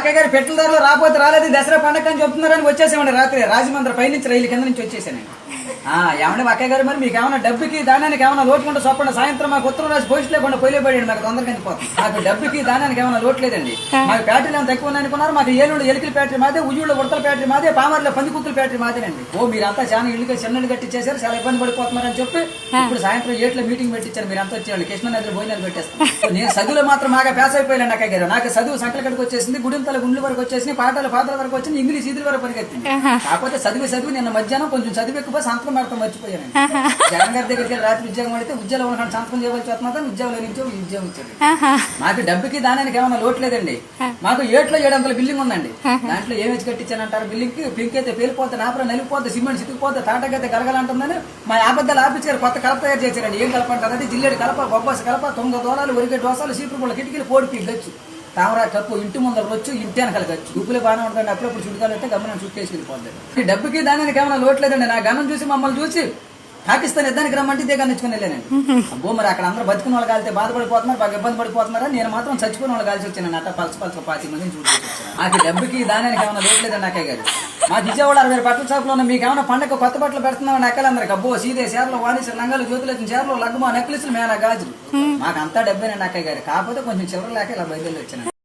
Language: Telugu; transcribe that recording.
అక్కయ్య గారు పెట్ల ధరలు రాకపోతే రాలేదు దసరా పండగ అని చెప్తున్నారని వచ్చేసామండి రాత్రి. రాజమండ్రి పై నుంచి రైలు కింద నుంచి వచ్చేసానండి. ఆ, ఏమండి మా అక్కయ్య గారు మరి మీకు ఏమైనా డబ్బుకి దానానికి ఏమైనా లోటుకుంటే చొప్పండి సాయంత్రం మాకు ఉత్తరం రాసి పోస్ట్ లేకుండా పొయ్యిలో పడండి మాకు తొందరగా వెళ్ళిపోతుంది మాకు డబ్బుకి దానానికి ఏమైనా లోటు లేదండి. మాకు బ్యాటరీలు ఏమైనా తక్కువ అనుకున్నారు మాకు ఏలుండి ఎలికల బ్యాటరీ మాదే ఉయ్యూళ్ళ ఉడతల బ్యాటరీ మాదే పామర్లో పంది కుక్కల బ్యాటరీ మాదేనండి. ఓ మీరంతా చాలా ఇల్లుగా చిన్న ఇల్లు కట్టించేశారు చాలా ఇబ్బంది పడిపోతున్నారని చెప్పి ఇప్పుడు సాయంత్రం ఏట్లో మీటింగ్ పెట్టించారు మీరు అంతా వచ్చేవాళ్ళు కృష్ణ నదిలో భోజనాలు పెట్టేస్తాం. నేను చదువులో మాత్రం బాగా పేస అయిపోయాను అక్కయ్య గారు. నాకు చదువు సంకల కడికి వచ్చేసింది గుడింతల గుండ్ల వరకు వచ్చేసింది పాటల పాటల వరకు వచ్చింది ఇంగ్లీష్ ఇదిరి వరకు పరిగెత్తింది కాకపోతే చదివి చదివి నిన్న మధ్యాహ్నం కొంచెం చదివి ఎక్కువ సంతకం పెడతాం మర్చిపోయాను జగన్ గారి దగ్గరికి రాత్రి ఉద్యోగం పడితే ఉద్యోగం ఉన్న సంతకం చేయవలసి వస్తున్నా ఉద్యోగంలో నుంచి ఉద్యోగం ఇచ్చాడు. మాకు డబ్బుకి దానానికి ఏమైనా లోటు లేదండి. మాకు ఏట్లో ఏడు వందల బిల్డింగ్ ఉందండి. దాంట్లో ఏం వచ్చి కట్టించానంటారు బిల్డింగ్కి పింక్ అయితే పేలిపోతే నాపర నలిగిపోతే సిమెంట్ చితికిపోతే తాటకైతే గలగలంటుందని మా ఆబద్దాలు ఆపించారు కొత్త కలప తయారు చేశారండి. ఏం కలప అంటారు? అది జిల్లేడు కలప బొబ్బాసి కలప తొంగ దూరాలు ఒరిగే దోసాలు సీపురు కిటికీలు పోడి గచ్చు. తామరా కప్పు ఇంటి ముందర రొచ్చు ఇంటి వెనకాల గచ్చు ఉప్పులే బాగానే ఉంటుంది అప్పుడప్పుడు చుట్టుకాలు అంటే గమనం చుట్టేసి వెళ్ళిపోతుంది డబ్బుకి దానికి ఏమైనా లోటు లేదండి నా గమనం చూసి మమ్మల్ని చూసి పాకిస్తాన్ యుద్ధానికి రమ్మంటే ఇదే కనిచ్చుకుని వెళ్ళానండి. అబ్బో మరి అక్కడ అందరూ బతుకున్న వాళ్ళు కాలితే బాధపడిపోతున్నారు? బాగా ఇబ్బంది పడిపోతున్నారా? నేను మాత్రం చచ్చిపోయిన వాళ్ళు కాల్చి వచ్చాను. అట్ట పలస పలస పాతి మందిని చూసి నాకు డబ్బుకి దానికి ఏమైనా లోటు లేదండి నాకే గారు. మా విజయవాడ అరవై బట్టల షాప్లో ఉన్న మీకు ఏమైనా పండగ కొత్త బట్టలు పెడుతున్నామని అక్కలందరికి అబ్బో సీదే చీరలు వాణిజ్య లంగాలు జ్యోతులు వచ్చిన చీరలు లగ్గుమా నెక్లెస్లు మేన గాజులు మాకు అంతా డబ్బేనండి అక్కయ్య గారు. కాకపోతే కొంచెం చిల్లర లేక ఇలా బయలుదేరి వచ్చాను